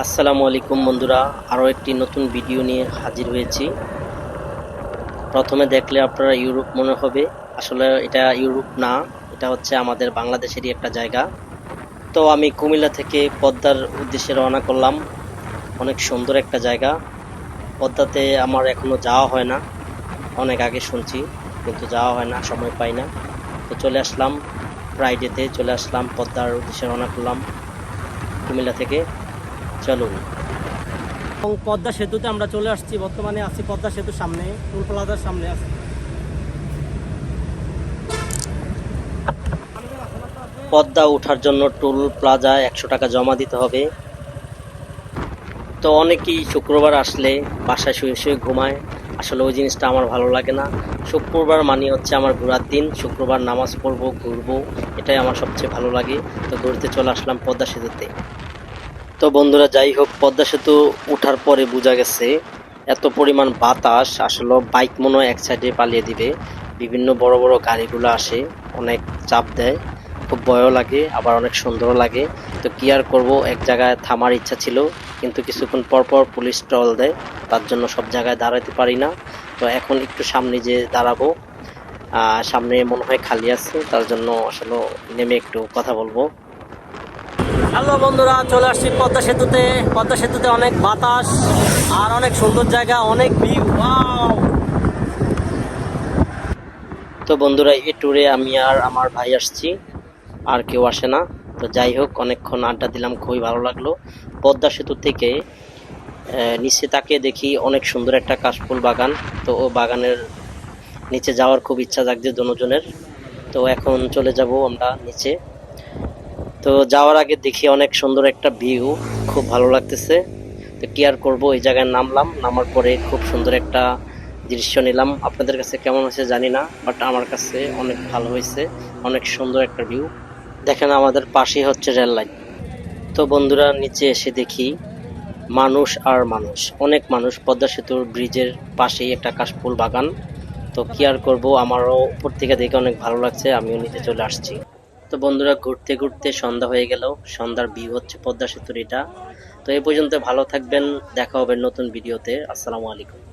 আসসালামু আলাইকুম বন্ধুরা, আরও একটি নতুন ভিডিও নিয়ে হাজির হয়েছি। প্রথমে দেখলে আপনারা ইউরোপ মনে হবে, আসলে এটা ইউরোপ না, এটা হচ্ছে আমাদের বাংলাদেশেরই একটা জায়গা। তো আমি কুমিল্লা থেকে পদ্মার উদ্দেশ্যে রওনা করলাম, অনেক সুন্দর একটা জায়গা। পদ্মাতে আমার এখনও যাওয়া হয় না, অনেক আগে শুনছি, কিন্তু যাওয়া হয় না, সময় পাই না। তো চলে আসলাম ফ্রাইডেতে চলে আসলাম, পদ্মার উদ্দেশ্যে রওনা করলাম কুমিল্লা থেকে। চলুন এবং পদ্মা সেতুতে আমরা চলে আসছি বর্তমানে আছি পদ্মা সেতুর সামনে টুল প্লাজার সামনে আছি। পদ্মা ওঠার জন্য টুল প্লাজা একশো টাকা জমা দিতে হবে। তো অনেকেই শুক্রবার আসলে বাসায় শুয়ে শুয়ে ঘুমায়। আসলে ওই জিনিসটা আমার ভালো লাগে না। শুক্রবার মানে হচ্ছে আমার ঘোরার দিন। শুক্রবার নামাজ পড়ব ঘুরবো এটাই আমার সবচেয়ে ভালো লাগে। তো ঘুরতে চলে আসলাম পদ্মা সেতুতে। তো বন্ধুরা, যাই হোক, পদ্মা সেতু ওঠার পরে বোঝা গেছে এত পরিমাণ বাতাস, আসলে বাইক মনে এক সাইডে পালিয়ে দিবে। বিভিন্ন বড় বড় গাড়িগুলো আসে, অনেক চাপ দেয়, খুব ভয়ও লাগে, আবার অনেক সুন্দরও লাগে। তো কি আর করব, এক জায়গায় থামার ইচ্ছা ছিল, কিন্তু কিছুক্ষণ পর পর পুলিশ টল দেয়, তার জন্য সব জায়গায় দাঁড়াতে পারি না। তো এখন একটু সামনে যে দাঁড়াবো সামনে মনে হয় খালি আছে, তার জন্য আসলে নেমে একটু কথা বলব। হ্যালো বন্ধুরা, চলে আসছি পদ্মা সেতুতে। পদ্মা সেতুতে অনেক বাতাস আর অনেক সুন্দর জায়গা, অনেক ভিউ তো বন্ধুরা, এই ট্যুরে আমি আর আমার ভাই আসছি, আর কেউ আসে না। তো যাই হোক, অনেকক্ষণ আড্ডা দিলাম, খুবই ভালো লাগল। পদ্মা সেতু থেকে নিচে তাকে দেখি অনেক সুন্দর একটা কাশফুল বাগান। তো ও বাগানের নিচে যাওয়ার খুব ইচ্ছা জাগছে দুজনের। তো এখন চলে যাব আমরা নিচে। তো যাওয়ার আগে দেখি অনেক সুন্দর একটা ভিউ, খুব ভালো লাগতেছে। তো কি আর করব, এই জায়গায় নামলাম, নামার পরে খুব সুন্দর একটা দৃশ্য নিলাম। আপনাদের কাছে কেমন হয়েছে জানি না বাট আমার কাছে অনেক ভালো হয়েছে, অনেক সুন্দর একটা ভিউ। দেখেন আমাদের পাশেই হচ্ছে রেল লাইন। তো বন্ধুরা, নিচে এসে দেখি মানুষ আর মানুষ, অনেক মানুষ, পদ্মা সেতুর ব্রিজের পাশেই একটা কাশফুল বাগান। তো কি আর করব, আমারও উপর থেকে দেখে অনেক ভালো লাগছে, আমিও নিচে চলে আসছি। তো বন্ধুরা, ঘুরতে ঘুরতে সন্ধ্যা হয়ে গেল। সন্ধ্যার ভিউ হচ্ছে পদ্মা সেতুর এটা। তো এই পর্যন্ত ভালো থাকবেন, দেখা হবে নতুন ভিডিওতে। আসসালামু আলাইকুম।